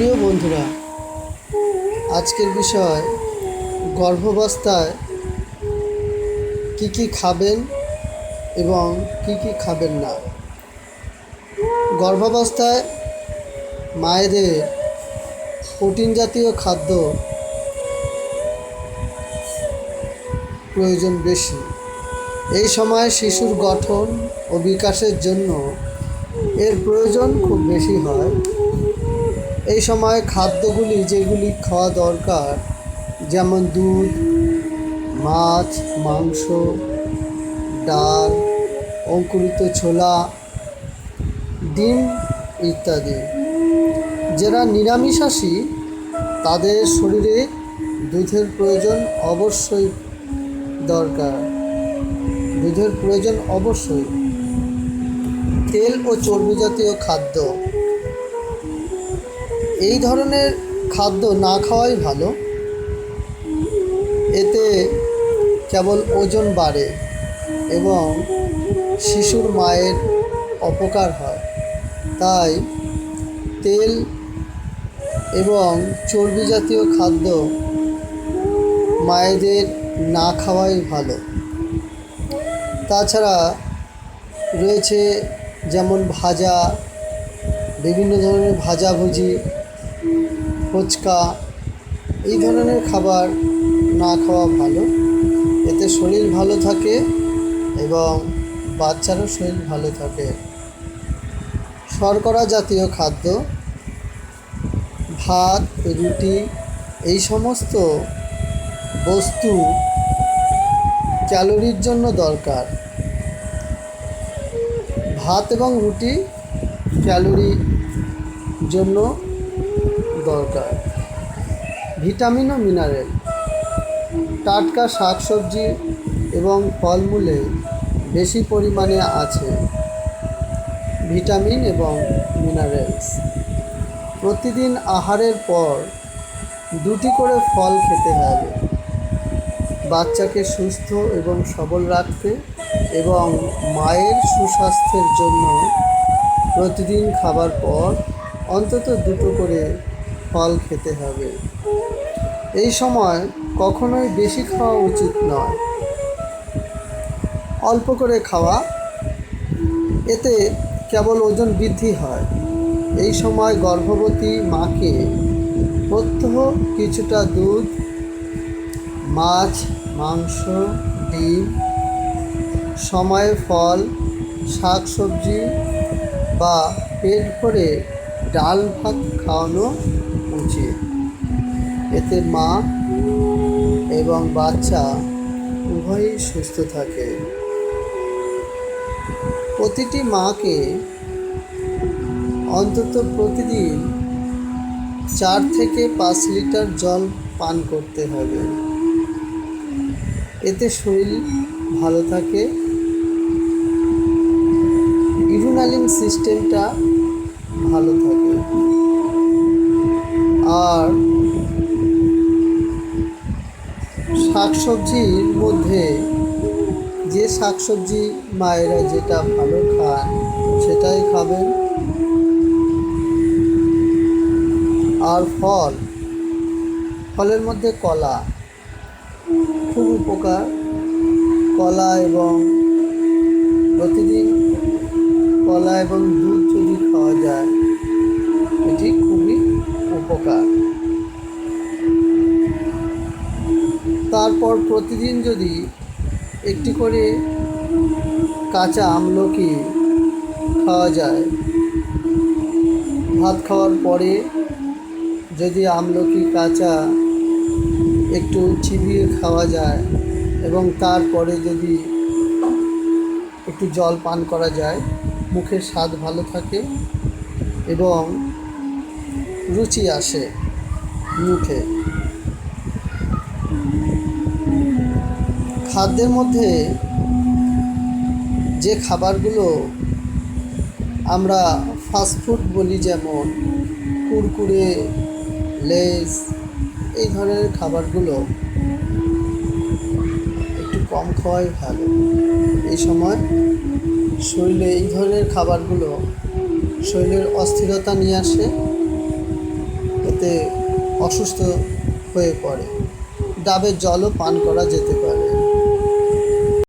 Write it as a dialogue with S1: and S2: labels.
S1: প্রিয় বন্ধুরা, আজকের বিষয় গর্ভাবস্থায় কি কি খাবেন এবং কি কি খাবেন না। গর্ভাবস্থায় মায়েদের প্রোটিন জাতীয় খাদ্য প্রয়োজন বেশি। এই সময় শিশুর গঠন ও বিকাশের জন্য এর প্রয়োজন খুব বেশি হয়। এই সময় খাদ্যগুলি যেগুলি খাওয়া দরকার, যেমন দুধ, মাছ, মাংস, ডাল, অঙ্কুরিত ছোলা, ডিম ইত্যাদি। যারা নিরামিষাশী, তাদের শরীরে দুধের প্রয়োজন অবশ্যই দরকার। দুধের প্রয়োজন অবশ্যই। তেল ও চর্বি জাতীয় খাদ্য। এই ধরনের খাদ্য না খাওয়াই ভালো। এতে কেবল ওজন বাড়ে এবং শিশুর মায়ের অপকার হয়। তাই তেল এবং চর্বি জাতীয় খাদ্য মায়েদের না খাওয়াই ভালো। তাছাড়া রয়েছে যেমন ভাজা, বিভিন্ন ধরনের ভাজাভুজি ফুচকা, এই ধরনের খাবার না খাওয়া ভালো। এতে শরীর ভালো থাকে এবং বাচ্চারও শরীর ভালো থাকে। শর্করা জাতীয় খাদ্য, ভাত, রুটি, এই সমস্ত বস্তু ক্যালোরির জন্য দরকার। ভাত এবং রুটি ক্যালোরি জন্য দরকার। ভিটামিন ও মিনারেল, টাটকা শাকসবজি এবং ফলমূলে বেশি পরিমাণে আছে ভিটামিন এবং মিনারেলস। প্রতিদিন আহারের পর দুটি করে ফল খেতে হবে। বাচ্চাকে সুস্থ এবং সবল রাখতে এবং মায়ের সুস্বাস্থ্যের জন্য প্রতিদিন খাবার পর অন্তত দুটো করে ফল খেতে হবে। এই সময় কখনোই বেশি খাওয়া উচিত নয়। অল্প করে খাওয়া, এতে কেবল ওজন বৃদ্ধি হয়। এই সময় গর্ভবতী মাকে প্রত্যহ কিছুটা দুধ, মাছ, মাংস, ডিম, সময়ে ফল, শাক সবজি বা পেট ভরে ডাল ভাত খাওয়ানো উচিত এতে মা এবং বাচ্চা উভয়ই সুস্থ থাকে। প্রতিটি মাকে অন্তত প্রতিদিন চার থেকে পাঁচ লিটার জল পান করতে হবে। এতে শরীর ভালো থাকে। ইউনালিং সিস্টেমটা ভালো থাকে। আর শাকসবজির মধ্যে যে শাকসবজি মায়েরা যেটা ভালো খান, সেটাই খাবেন। আর ফল, ফলের মধ্যে কলা খুব উপকার। কলা এবং প্রতিদিন কলা এবং দুধ যদি খাওয়া যায়, এটি উপকার। তারপর প্রতিদিন যদি একটি করে কাঁচা আমলকি খাওয়া যায়, ভাত খাওয়ার পরে যদি আমলকি কাঁচা একটু চিবিয়ে খাওয়া যায় এবং তারপরে যদি একটু জল পান করা যায়, মুখের স্বাদ ভালো থাকে এবং রুচি আসে মুখে। খাদ্যের মধ্যে যে খাবারগুলো আমরা ফাস্টফুড বলি, যেমন কুরকুরে, লেস, এই ধরনের খাবারগুলো একটু কম খাওয়াই ভালো। এই সময় শরীরে এই ধরনের খাবারগুলো শরীরের অস্থিরতা নিয়ে আসে। অসুস্থ হয়ে পড়ে। ডাবের জলও পান করা যেতে পারে।